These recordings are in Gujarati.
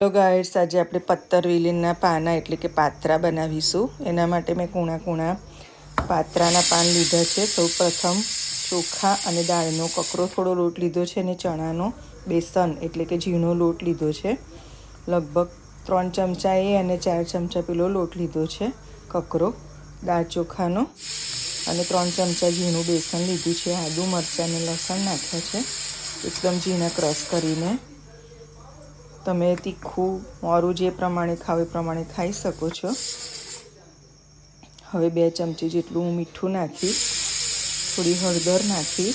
તો ગાઈડ્સ આજે આપણે પત્તરવેલીના પાના એટલે કે પાત્રા બનાવીશું. એના માટે મેં કૂણા કૂણા પાત્રાના પાન લીધા છે. સૌ પ્રથમ ચોખા અને દાળનો કકરો થોડો લોટ લીધો છે અને ચણાનો બેસન એટલે કે ઝીણો લોટ લીધો છે. લગભગ ત્રણ ચમચા એ અને ચાર ચમચા પેલો લોટ લીધો છે કકરો, દાળ ચોખાનો અને ત્રણ ચમચા ઝીણું બેસન લીધું છે. આદુ, મરચાં અને લસણ નાખ્યા છે. એકદમ ઝીણા ક્રશ કરીને તમે તીખું, મોરું જે પ્રમાણે ખાવ એ પ્રમાણે ખાઈ શકો છો. હવે બે ચમચી જેટલું હું મીઠું નાખીશ. થોડી હળદર નાખીશ.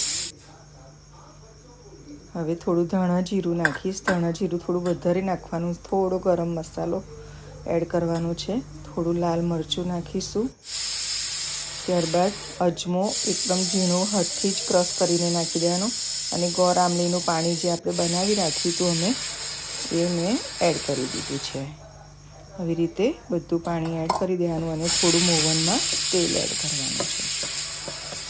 હવે થોડું ધાણા જીરું નાખીશ. ધાણા જીરું થોડું વધારે નાખવાનું, થોડો ગરમ મસાલો એડ કરવાનો છે. થોડું લાલ મરચું નાખીશું. ત્યારબાદ અજમો એકદમ ઝીણો હાથથી જ ક્રશ કરીને નાખી દેવાનો. અને ગોળ આમલીનું પાણી જે આપણે બનાવી રાખ્યું હતું અમે એ મેં એડ કરી દીધું છે. આવી રીતે બધું પાણી એડ કરી દેવાનું અને થોડું મોવનમાં તેલ એડ કરવાનું છે.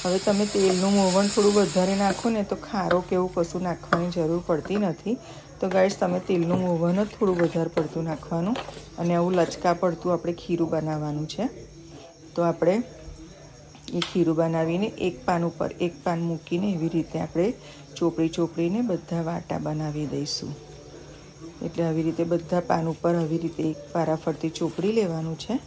હવે તમે તેલનું મોવણ થોડું વધારે નાખો ને તો ખારો કે એવું કશું નાખવાની જરૂર પડતી નથી. તો ગાઈશ તમે તેલનું મોવન જ થોડું વધારે પડતું નાખવાનું અને આવું લચકા પડતું આપણે ખીરું બનાવવાનું છે. તો આપણે એ ખીરું બનાવીને એક પાન ઉપર એક પાન મૂકીને એવી રીતે આપણે ચોપડી ચોપડીને બધા વાટા બનાવી દઈશું. એટલે આવી રીતે બધા પાન ઉપર આવી રીતે એક પારા ફરતી ચોપડી લેવાનું છે.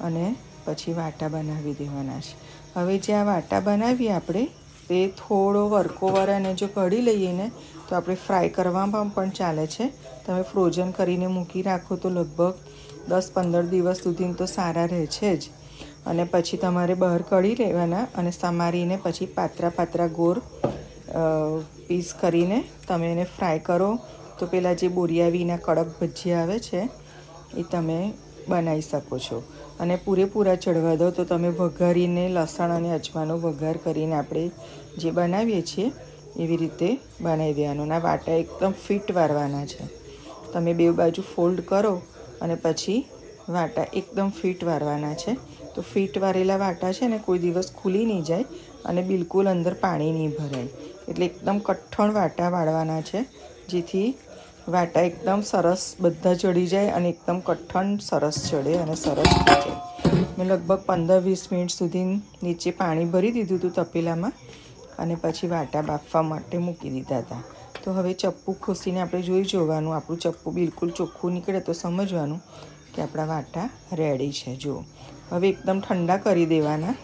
અને પછી વાટા બનાવી દેવાના છે. હવે જે આ વાટા બનાવીએ આપણે, તે થોડો વર્કોવર અને જો કઢી લઈએ ને, તો આપણે ફ્રાય કરવામાં પણ ચાલે છે. તમે ફ્રોઝન કરીને મૂકી રાખો તો લગભગ દસ પંદર દિવસ સુધી તો સારા રહે છે જ. અને પછી તમારે બહાર કઢી લેવાના અને સમારીને પછી પાત્રા પાત્રા ગોર પીસ કરીને તમે એને ફ્રાય કરો. તો પેલા જે બોરિયાવીના કડક ભજીયા આવે છે, એ તમે બનાવી શકો છો. અને પૂરેપૂરા ચડવા દો તો તમે વઘારીને લસણ અને અજમાનો વઘાર કરીને આપણે જે બનાવીએ છીએ, એવી રીતે બનાવી દેવાનું. અને વાટા એકદમ ફિટ વારવાના છે. તમે બે બાજુ ફોલ્ડ કરો અને પછી વાટા એકદમ ફિટ વારવાના છે. તો ફિટ વારેલા વાટા છે ને કોઈ દિવસ ખુલી નહીં જાય અને બિલકુલ અંદર પાણી નહીં ભરાય. એટલે એકદમ કઠણ વાટા વાળવાના છે, જેથી વાટા એકદમ સરસ બધા ચડી જાય અને એકદમ કઠણ સરસ ચડે અને સરસ જાય મેં લગભગ પંદર વીસ મિનિટ સુધી નીચે પાણી ભરી દીધું હતું તપેલામાં અને પછી વાટા બાફવા માટે મૂકી દીધા હતા. તો હવે ચપ્પુ ખોસીને આપણે જોઈ જોવાનું. આપણું ચપ્પુ બિલકુલ ચોખ્ખું નીકળે તો સમજવાનું. કે આપણા વાટા રેડી છે. જુઓ. હવે એકદમ ઠંડા કરી દેવાના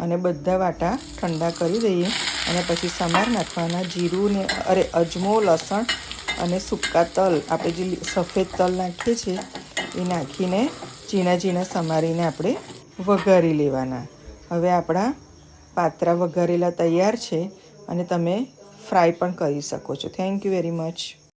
અને બધા વાટા ઠંડા કરી દઈએ અને પછી સમાર નાખવાના જીરું ને અરે અજમો, લસણ અને સૂકા તલ. આપણે જે સફેદ તલ નાખીએ છીએ એ નાખીને ઝીણા ઝીણા સમારીને આપણે વઘારી લેવાના. હવે આપણા પાત્રા વઘારેલા તૈયાર છે અને તમે ફ્રાય પણ કરી શકો છો. Thank you very much